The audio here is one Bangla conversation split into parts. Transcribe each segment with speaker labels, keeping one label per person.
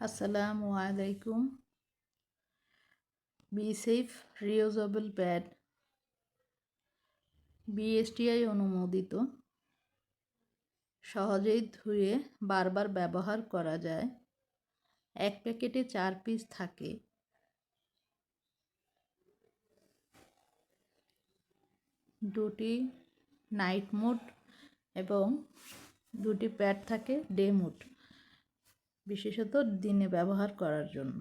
Speaker 1: আসসালামু আলাইকুম। Be safe reusable pad. BSTI অনুমোদিত। সহজেই ধুয়ে বারবার ব্যবহার করা যায়। এক প্যাকেটে চার পিস থাকে। দুটি নাইট মোড এবং দুটি প্যাড থাকে ডে মোড। বিশেষত দিনে ব্যবহার করার জন্য।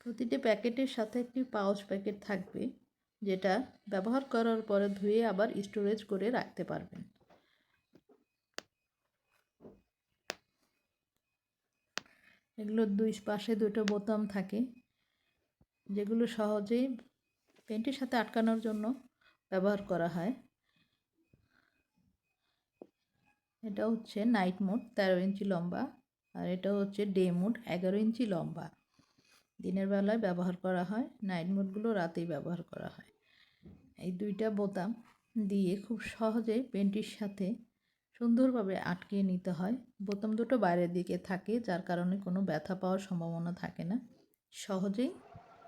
Speaker 1: প্রতিটি প্যাকেটের সাথে একটি পাউচ প্যাকেট থাকবে, যেটা ব্যবহার করার পরে ধুয়ে আবার স্টোরেজ করে রাখতে পারবেন। এগুলোর দুই পাশে দুটো বোতাম থাকে, যেগুলো সহজেই পেন্টের সাথে আটকানোর জন্য ব্যবহার করা হয়। এটা হচ্ছে নাইট মোড, তেরো ইঞ্চি লম্বা। আর এটা হচ্ছে ডে মোড, এগারো ইঞ্চি লম্বা। দিনের বেলায় ব্যবহার করা হয়, নাইট মোডগুলো রাতেই ব্যবহার করা হয়। এই দুইটা বোতাম দিয়ে খুব সহজেই পেন্টির সাথে সুন্দরভাবে আটকিয়ে নিতে হয়। বোতাম দুটো বাইরের দিকে থাকে, যার কারণে কোনো ব্যথা পাওয়ার সম্ভাবনা থাকে না। সহজেই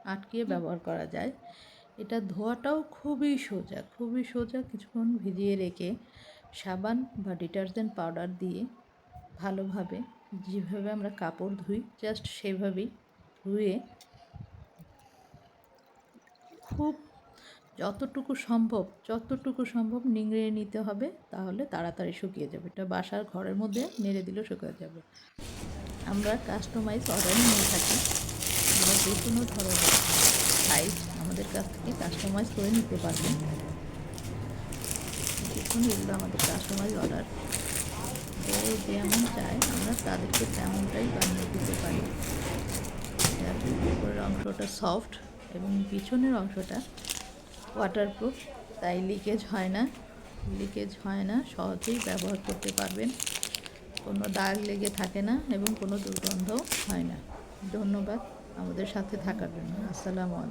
Speaker 1: আটকিয়ে ব্যবহার করা যায়। এটা ধোয়াটাও খুবই সোজা খুবই সোজা কিছুক্ষণ ভিজিয়ে রেখে সাবান বা ডিটারজেন্ট পাউডার দিয়ে ভালোভাবে যেভাবে আমরা কাপড় ধুই, জাস্ট সেভাবেই ধুয়ে খুব যতটুকু সম্ভব যতটুকু সম্ভব নিংড়ে নিতে হবে, তাহলে তাড়াতাড়ি শুকিয়ে যাবে। এটা বাসার ঘরের মধ্যে নেড়ে দিলেও শুকিয়ে যাবে। আমরা কাস্টমাইজ অর্ডার নিয়ে থাকি। আমরা যে কোনো ধরনের সাইজ আমাদের কাছ থেকে কাস্টমাইজ করে নিতে পারবেন। দেখুন, এগুলো আমাদের কাস্টমাইজ অর্ডার যে যেমন চায় আমরা তাদেরকে তেমনটাই বানিয়ে দিতে পারি। উপরের অংশটা সফট এবং পিছনের অংশটা ওয়াটারপ্রুফ তাই লিকেজ হয় না। লিকেজ হয় না, সহজেই ব্যবহার করতে পারবেন। কোনো দাগ লেগে থাকে না এবং কোনো দুর্গন্ধও হয় না। ধন্যবাদ আমাদের সাথে থাকার জন্য। আসসালামু আলাইকুম।